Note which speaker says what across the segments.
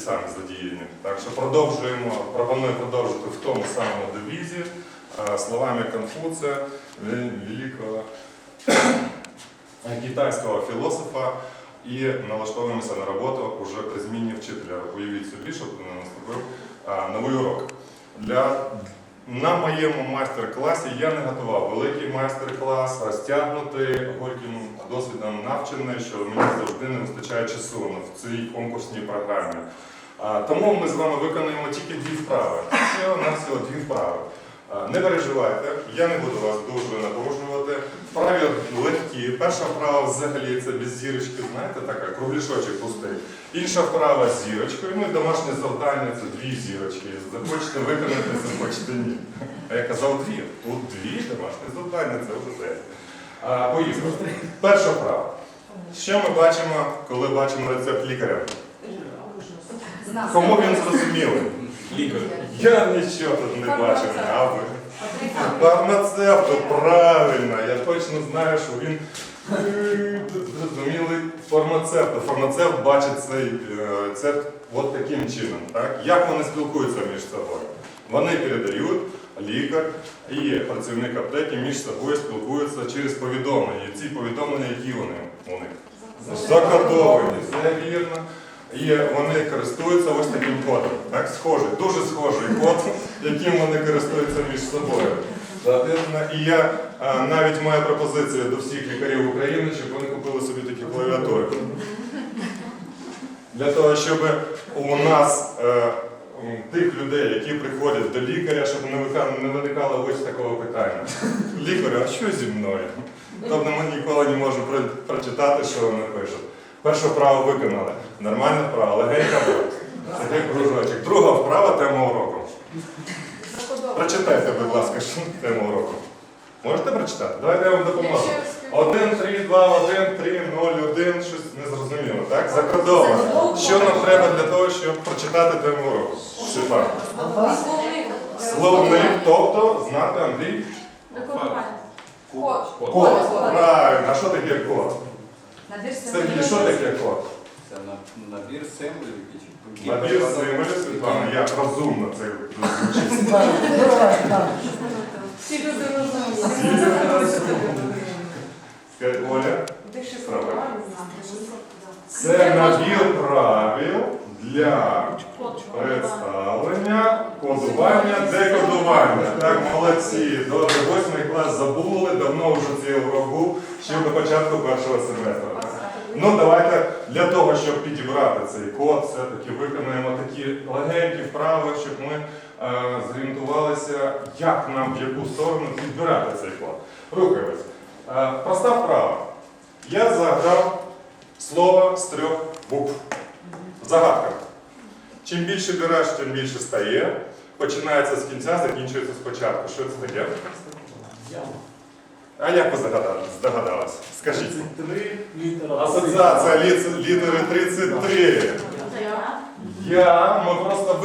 Speaker 1: Конфуція. У мене ті самі задіяні. Так що продовжуємо, пропоную продовжити в тому самому девізі е, словами Конфуція, ве- великого китайського філософа. І налаштовуємося на роботу вже при зміні вчителя. Уявіть собі, щоб наступив а, новий урок. Для, на моєму майстер-класі я не готував великий майстер-клас, розтягнутий горьким досвідом навчений, що мені завжди не вистачає часу в цій конкурсній програмі. Тому ми з вами виконаємо тільки дві вправи. Всього на всього дві вправи. Не переживайте, я не буду вас дуже напружувати. Вправі легкі. Перша вправа взагалі це без зірочки, знаєте, така кругляшочок пустий. Інша вправа з зірочкою. Ну і домашнє завдання це дві зірочки. Захочете виконати, захочете ні. А я казав дві. Тут дві домашні завдання, це вже те. Поїхали. Перша вправа. Що ми бачимо, коли бачимо рецепт лікаря? Кому він зрозумілий?
Speaker 2: Лікар.
Speaker 1: Я нічого тут не бачив, а ви? Фармацевту, правильно, я точно знаю, що він е, зрозумілий фармацевт. Фармацевт бачить цей рецепт от таким чином. Так? Як вони спілкуються між собою? Вони передають, лікар і працівник аптеки між собою спілкуються через повідомлення. Ці повідомлення, які вони у них? Закодовані, це вірно. І вони користуються ось таким кодом. Так, схожий, дуже схожий код, яким вони користуються між собою. І я навіть маю пропозицію до всіх лікарів України, щоб вони купили собі такі клавіатури. Для того, щоб у нас е, тих людей, які приходять до лікаря, щоб не виникало ось такого питання. Лікарю, а що зі мною? Тобто ми ніколи не можемо прочитати, що вони пишуть. Першу вправу виконали. Нормальна вправа, легенька була. Такий кружочок. Друга вправа тема уроку. Прочитайте, будь ласка, що тема уроку. Можете прочитати? Давайте я вам допоможу. 1, 3, 2, 1, 3, 0, 1, щось незрозуміло, так? Закодовано. Що нам треба для того, щоб прочитати тему уроку? Світлана. Словник, тобто знати Андрій. Код. Правильно, а що таке код? Сергій, що таке код?
Speaker 2: Це на- набір символів, які
Speaker 1: Набір символів, Світлана, як розумно це звучить.
Speaker 3: Всі люди розумні.
Speaker 1: Всі люди розумні. Скажи, Оля, це набір правил для представлення, кодування, декодування. Так, молодці. Добре, восьмий клас забули, давно вже цей урок був, ще до початку першого семестру. Ну, давайте для того, щоб підібрати цей код, все-таки виконаємо такі легенькі вправи, щоб ми е, зорієнтувалися, як нам в яку сторону підбирати цей код. Рухаємось. Е, проста вправа. Я загадав слово з трьох букв. Загадка. Чим більше береш, тим більше стає. Починається з кінця, закінчується спочатку. Що це таке? А як ви здогадались? Скажіть.
Speaker 4: Три літера.
Speaker 1: Асоціація літери 33. Я, ми просто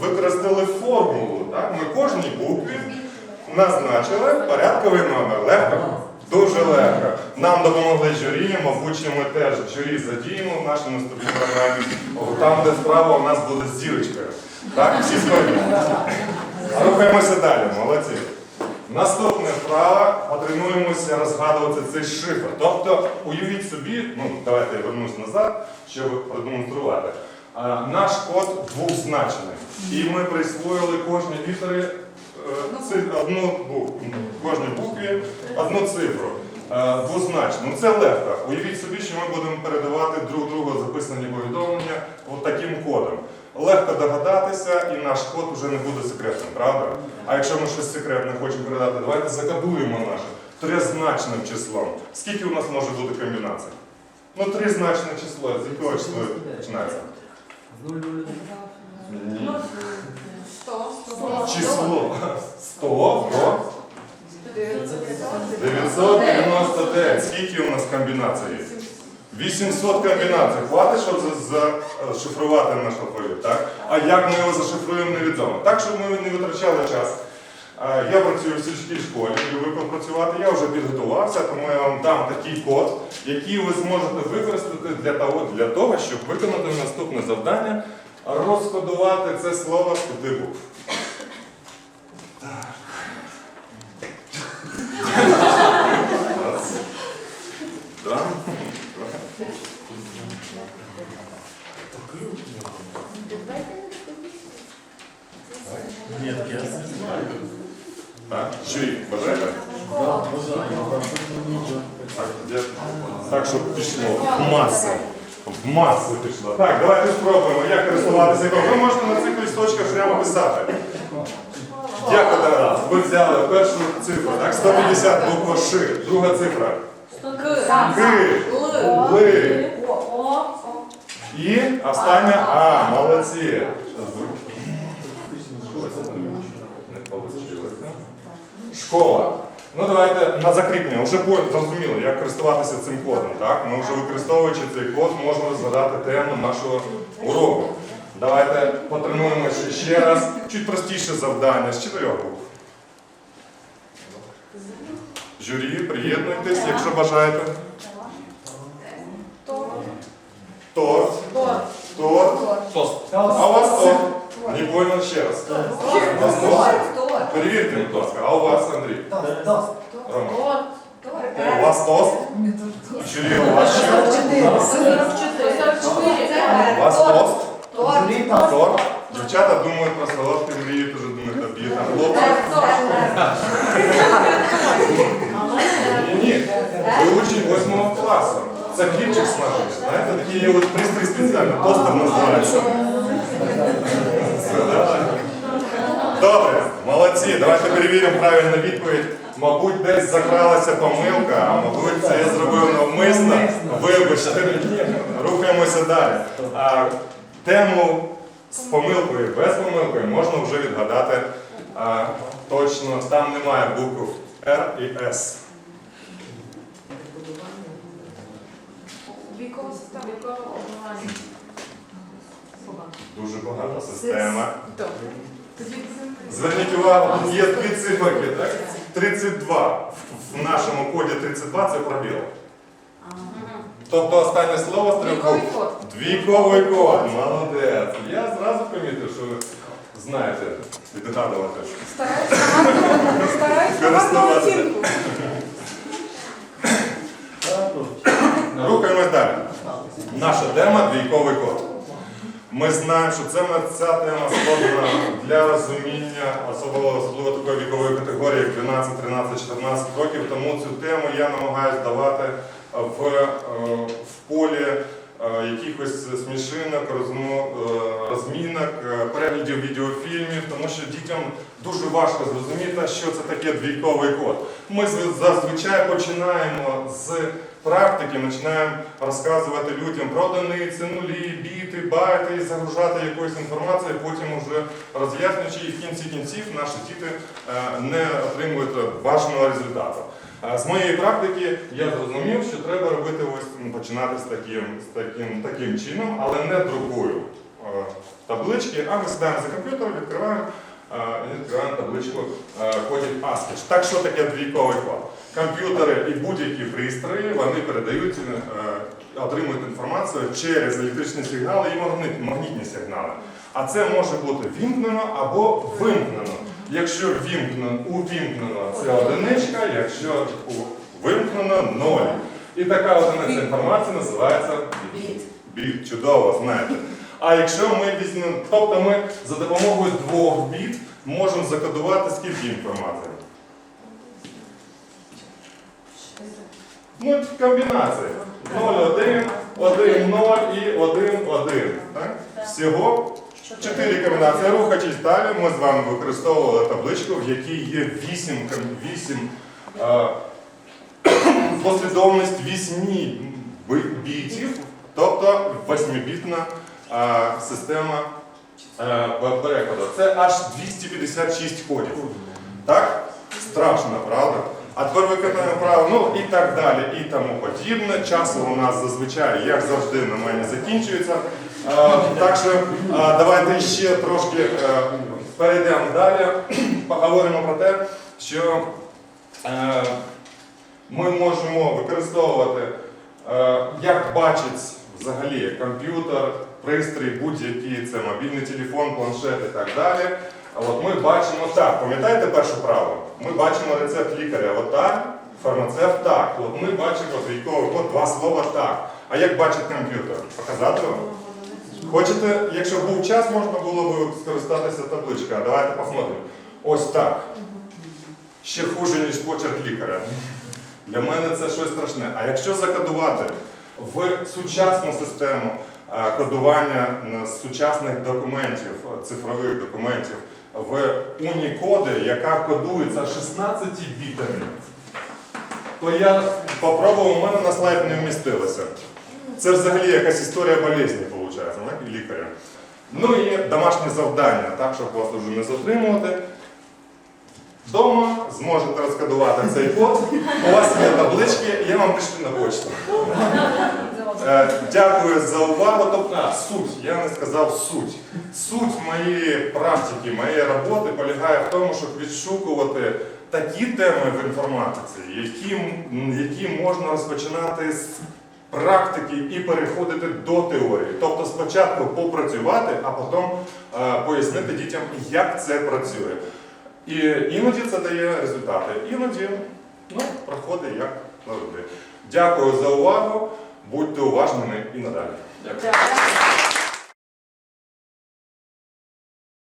Speaker 1: використали формулу. Так? Ми кожній букві назначили порядковий номер. Легко? Дуже легко. Нам допомогли журі, мабуть, ми теж журі задіємо в нашій наступній програмі. Там, де справа у нас буде з зірочкою. Так, всі згодні? Рухаємося далі, молодці. Наступна вправа потренуємося розгадувати цей шифр. Тобто, уявіть собі, ну давайте я вернусь назад, щоб продемонструвати. А, наш код двозначний. І ми присвоїли кожній літері е, одну букву, кожній букві одну цифру. Е, Двозначно. Ну це легко. Уявіть собі, що ми будемо передавати друг другу записані повідомлення от таким кодом. Легко догадатися, і наш код вже не буде секретним, правда? А якщо ми щось секретне хочемо передати, давайте закодуємо наше тризначним числом. Скільки у нас може бути комбінацій? Ну, тризначне число, з якого числа починається? Число 100 до 999. Скільки у нас комбінацій є? 800 комбінацій. Хватить, щоб зашифрувати наш алфавіт, так? А як ми його зашифруємо, невідомо. Так, щоб ми не витрачали час. Е, Я працюю в сільській школі, люблю попрацювати. Я вже підготувався, тому я вам дам такий код, який ви зможете використати для того, для того щоб виконати наступне завдання, розкодувати це слово з п'яти букв. Раз. Два. Так, журі, бажаєте? Так, де- Так, щоб пішло. В маси. В маси пішло. Так, давайте спробуємо, як користуватися. Ви можете на цих листочках прямо писати. Як один? Ви взяли першу цифру, так? 150 буква Ш. Друга цифра. К. Ли. І остання А. Молодці. Школа. Ну давайте на закріплення. Вже зрозуміло, як користуватися цим кодом. Так? Ми вже використовуючи цей код, можемо згадати тему нашого уроку. Давайте потренуємося ще раз. Чуть простіше завдання з чотирьох букв. Журі, приєднуйтесь, якщо бажаєте. Торт. Торт.
Speaker 2: Тост.
Speaker 1: А у вас торт? Не понял ще раз. У вас торт? Перевірте, будь ласка. А у вас, Андрій? Рома. У вас тост? Журі, у вас що? У вас тост? Торт? Дівчата думають про солодкі мрії, теж думають обід. А хлопці? Ні, ні. Ви учень 8 класу. Це хлібчик смажений. Знаєте, такі є от пристрій спеціально. Тостер називається. Давайте перевіримо правильну відповідь. Мабуть, десь закралася помилка, а мабуть, це я зробив навмисно. Вибачте, рухаємося далі. А, тему з помилкою, без помилки можна вже відгадати а, точно. Там немає букв R і S. Дуже багата система. Зверніть увагу, тут є дві циферки, так? 32. В- нашому коді 32 це пробіл. Тобто останнє слово трьох
Speaker 3: Двійковий код.
Speaker 1: Молодець. Я зразу помітив, що ви знаєте відгадувати.
Speaker 3: Стараюсь
Speaker 1: Користуватися.
Speaker 3: оцінку.
Speaker 1: Рухаємось далі. Наша тема двійковий код. Ми знаємо, що це ця тема складна для розуміння особливо, особливо такої вікової категорії, як 12, 13, 14 років. Тому цю тему я намагаюся давати в, е, в полі якихось смішинок, е, розмінок, е, переглядів відеофільмів, тому що дітям дуже важко зрозуміти, що це таке двійковий код. Ми зазвичай починаємо з практики, починаємо розказувати людям про одиниці, нулі, біти, байти загружати якоюсь інформацією, потім уже роз'яснюючи, і в кінці кінців наші діти е, не отримують бажаного результату. З моєї практики я зрозумів, що треба робити ось починати з таким, з таким, таким чином, але не друкую е, таблички, а ми сідаємо за комп'ютер, відкриваємо, відкриваємо табличку кодів ASCII. Так що таке двійковий код? Комп'ютери і будь-які пристрої вони передають, е, отримують інформацію через електричні сигнали і магнітні сигнали. А це може бути вімкнено або вимкнено. Якщо вімкнено, увімкнено це одиничка, якщо вимкнено ноль. І така одиниця інформації називається
Speaker 3: Біт.
Speaker 1: біт. Чудово, знаєте. А якщо ми візьмемо, тобто ми за допомогою двох біт можемо закодувати скільки інформації? Ну, комбінації. 0, 1, 1, 0 і 1, 1. Так? Всього 4 комбінації. Рухаючись далі, ми з вами використовували табличку, в якій є 8, 8 е, послідовність 8 бітів, тобто 8-бітна е, система е, перекладу. Це аж 256 кодів. Так? Страшно, правда? А виконаємо право, ну і так далі, і тому подібне. Час у нас зазвичай, як завжди, на мене закінчується. Е, так що е, давайте ще трошки е, перейдемо далі, поговоримо про те, що ми можемо використовувати, як бачить взагалі комп'ютер, пристрій, будь-який, це мобільний телефон, планшет і так далі. От ми бачимо так, пам'ятаєте перше право? Ми бачимо рецепт лікаря отак, фармацевт так. От ми бачимо військовий код, два слова так. А як бачить комп'ютер? Показати вам? Хочете, якщо був час, можна було б скористатися табличкою. Давайте посмотримо. Ось так. Ще хуже, ніж почерк лікаря. Для мене це щось страшне. А якщо закодувати в сучасну систему е, кодування е, сучасних документів, цифрових документів, в Unicode, яка кодується 16 бітами, то я попробував, у мене на слайд не вмістилося. Це взагалі якась історія болезні, виходить, лікаря. Ну і домашнє завдання, так, щоб вас вже не затримувати. Дома зможете розкодувати цей код. У вас є таблички, я вам пишу на почту. Е, Дякую за увагу. Тобто суть, я не сказав суть. Суть моєї практики, моєї роботи полягає в тому, щоб відшукувати такі теми в інформатиці, які, які можна розпочинати з практики і переходити до теорії. Тобто спочатку попрацювати, а потім е, пояснити дітям, як це працює. І іноді це дає результати, іноді ну, проходить як завжди. Дякую за увагу. Будьте уважними і надалі.
Speaker 3: Дякую.